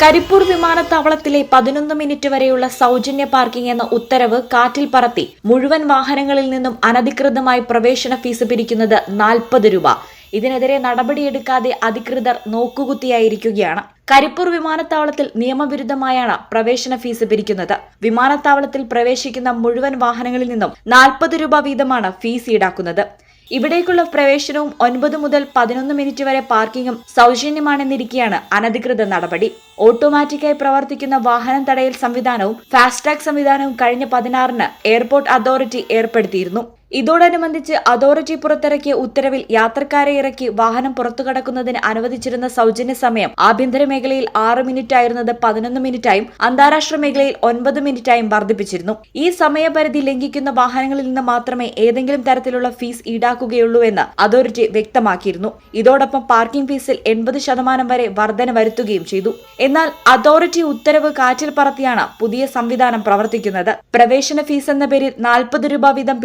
കരിപ്പൂർ വിമാനത്താവളത്തിലെ പതിനൊന്ന് മിനിറ്റ് വരെയുള്ള സൗജന്യ പാർക്കിംഗ് എന്ന ഉത്തരവ് കാറ്റിൽ പറത്തി മുഴുവൻ വാഹനങ്ങളിൽ നിന്നും അനധികൃതമായി പ്രവേശന ഫീസ് പിരിക്കുന്നത് നാൽപ്പത് രൂപ. ഇതിനെതിരെ നടപടിയെടുക്കാതെ അധികൃതർ നോക്കുകുത്തിയായിരിക്കുകയാണ്. കരിപ്പൂർ വിമാനത്താവളത്തിൽ നിയമവിരുദ്ധമായാണ് പ്രവേശന ഫീസ് പിരിക്കുന്നത്. വിമാനത്താവളത്തിൽ പ്രവേശിക്കുന്ന മുഴുവൻ വാഹനങ്ങളിൽ നിന്നും നാൽപ്പത് രൂപ വീതമാണ് ഫീസ് ഈടാക്കുന്നത്. ഇവിടേക്കുള്ള പ്രവേശനവും ഒൻപത് മുതൽ പതിനൊന്ന് മിനിറ്റ് വരെ പാർക്കിംഗും സൗജന്യമാണെന്നിരിക്കെയാണ് അനധികൃത നടപടി. ഓട്ടോമാറ്റിക്കായി പ്രവർത്തിക്കുന്ന വാഹനം തടയൽ സംവിധാനവും ഫാസ്ടാഗ് സംവിധാനവും കഴിഞ്ഞ പതിനാറിന് എയർപോർട്ട് അതോറിറ്റി ഏർപ്പെടുത്തിയിരുന്നു. ഇതോടനുബന്ധിച്ച് അതോറിറ്റി പുറത്തിറക്കിയ ഉത്തരവിൽ യാത്രക്കാരെ ഇറക്കി വാഹനം പുറത്തു കടക്കുന്നതിന് അനുവദിച്ചിരുന്ന സൗജന്യ സമയം ആഭ്യന്തര മേഖലയിൽ ആറ് മിനിറ്റ് ആയിരുന്നത് പതിനൊന്ന് മിനിറ്റായും അന്താരാഷ്ട്ര മേഖലയിൽ ഒൻപത് മിനിറ്റായും വർദ്ധിപ്പിച്ചിരുന്നു. ഈ സമയപരിധി ലംഘിക്കുന്ന വാഹനങ്ങളിൽ നിന്ന് മാത്രമേ ഏതെങ്കിലും തരത്തിലുള്ള ഫീസ് ഈടാക്കുകയുള്ളൂ എന്ന് അതോറിറ്റി വ്യക്തമാക്കിയിരുന്നു. ഇതോടൊപ്പം പാർക്കിംഗ് ഫീസിൽ എൺപത് ശതമാനം വരെ വർധന വരുത്തുകയും ചെയ്തു. എന്നാൽ അതോറിറ്റി ഉത്തരവ് കാറ്റിൽ പറത്തിയാണ് പുതിയ സംവിധാനം പ്രവർത്തിക്കുന്നത്. പ്രവേശന ഫീസ് എന്ന പേരിൽ നാൽപ്പത് രൂപ വീതം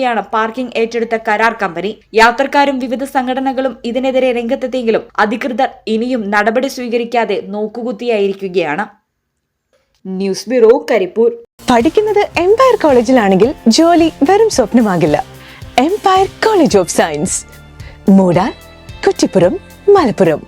പിടിച്ചെടുക്കുകയാണ് പാർക്കിംഗ് ഏറ്റെടുത്ത കരാർ കമ്പനി. യാത്രക്കാരും വിവിധ സംഘടനകളും ഇതിനെതിരെ രംഗത്തെത്തിയെങ്കിലും അധികൃതർ ഇനിയും നടപടി സ്വീകരിക്കാതെ നോക്കുകുത്തിയായിരിക്കുകയാണ്. News bureau Karipur. പഠിക്കുന്നത് എംപയർ കോളേജിലാണെങ്കിൽ ജോലി വെറും സ്വപ്നമാകില്ല. എംപയർ കോളേജ് ഓഫ് സയൻസ് മൂടാൻ കുറ്റിപ്പുറം മലപ്പുറം.